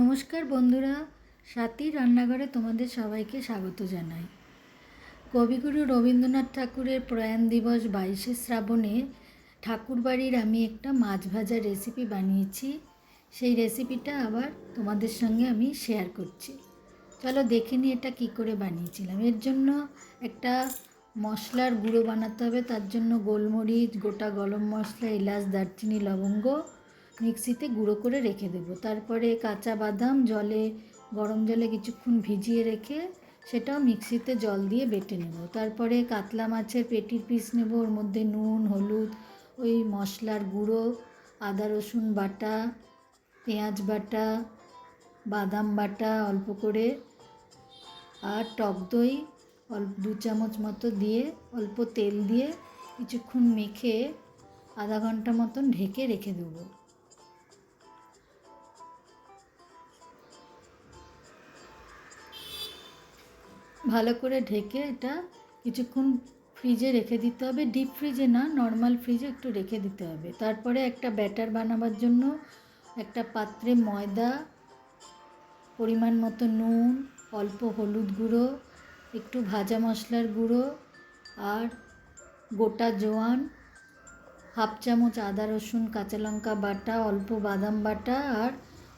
নমস্কার বন্ধুরা, সাথী রান্নাঘরে তোমাদের সবাইকে স্বাগত জানাই। কবিগুরু রবীন্দ্রনাথ ঠাকুরের প্রয়াণ দিবস বাইশে শ্রাবণে ঠাকুরবাড়ির আমি একটা মাছ ভাজা রেসিপি বানিয়েছি। সেই রেসিপিটা আবার তোমাদের সঙ্গে আমি শেয়ার করছি। চলো দেখে নিই এটা কী করে বানিয়েছিলাম। এর জন্য একটা মশলার গুঁড়ো বানাতে হবে, তার জন্য গোলমরিচ, গোটা গরম মশলা, এলাচ, দারচিনি, লবঙ্গ মিক্সিতে গুঁড়ো করে রেখে দেবো। তারপরে কাঁচা বাদাম জলে, গরম জলে কিছুক্ষণ ভিজিয়ে রেখে সেটাও মিক্সিতে জল দিয়ে বেটে নেব। তারপরে কাতলা মাছের পেটির পিস নেব, ওর মধ্যে নুন, হলুদ, ওই মশলার গুঁড়ো, আদা, রসুন বাটা, পেঁয়াজ বাটা, বাদাম বাটা অল্প করে, আর টক দই অল্প দু চামচ মতো দিয়ে অল্প তেল দিয়ে কিছুক্ষণ মেখে আধা ঘণ্টা মতন ঢেকে রেখে দেবো। ভালো করে ঢেকে এটা কিছুক্ষণ ফ্রিজে রেখে দিতে হবে। ডিপ ফ্রিজে না নর্মাল ফ্রিজে একটু রেখে দিতে হবে। তারপরে একটা ব্যাটার বানাবার জন্য একটা পাত্রে ময়দা, পরিমাণ মতো নুন, অল্প হলুদ গুঁড়ো, একটু ভাজা মশলার গুঁড়ো আর গোটা জোয়ান, হাফ চামচ আদা, রসুন, কাঁচা লঙ্কা বাটা, অল্প বাদাম বাটা আর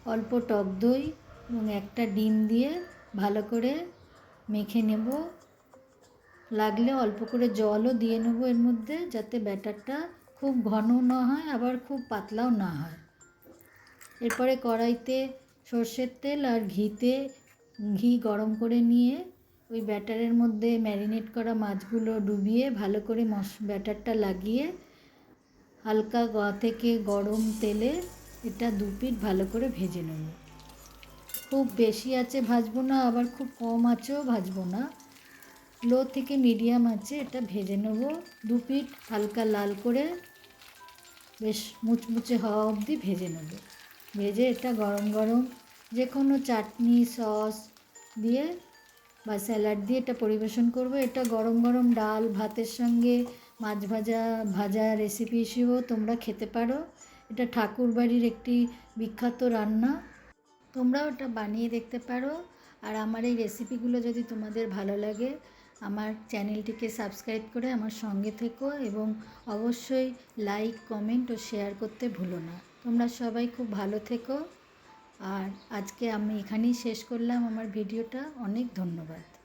অল্প টক দই এবং একটা ডিম দিয়ে ভালো করে মেখে নেব। লাগলে অল্প করে জলও দিয়ে নেব এর মধ্যে যাতে ব্যাটারটা খুব ঘন না হয়, আবার খুব পাতলাও না হয়। এরপরে কড়াইতে সর্ষের তেল আর ঘিতে ঘি গরম করে নিয়ে ওই ব্যাটারের মধ্যে ম্যারিনেট করা মাছগুলো ডুবিয়ে ভালো করে মশ ব্যাটারটা লাগিয়ে হালকা গ থেকে গরম তেলে এটা দু পিঠ ভালো করে ভেজে নেব। খুব বেশি আছে ভাজবো না, আবার খুব কম আছেও ভাজবো না। লো থেকে মিডিয়াম আছে, এটা ভেজে নেব। দু পিঠ হালকা লাল করে বেশ মুচমুচে হওয়া অবধি ভেজে নেব। ভেজে এটা গরম গরম যে কোনো চাটনি, সস দিয়ে বা স্যালাড দিয়ে এটা পরিবেশন করব। এটা গরম গরম ডাল, ভাতের সঙ্গে মাছ ভাজা ভাজা রেসিপি হিসেবেও তোমরা খেতে পারো। এটা ঠাকুর বাড়ির একটি বিখ্যাত রান্না। তোমরাও এটা বানিয়ে দেখতে পারো। আর আমার এই রেসিপিগুলো যদি তোমাদের ভালো লাগে, আমার চ্যানেলটিকে সাবস্ক্রাইব করে আমার সঙ্গে থেকো এবং অবশ্যই লাইক, কমেন্ট ও শেয়ার করতে ভুলো না। তোমরা সবাই খুব ভালো থেকো। আর আজকে আমি এখানেই শেষ করলাম। আমার ভিডিওটা। অনেক ধন্যবাদ।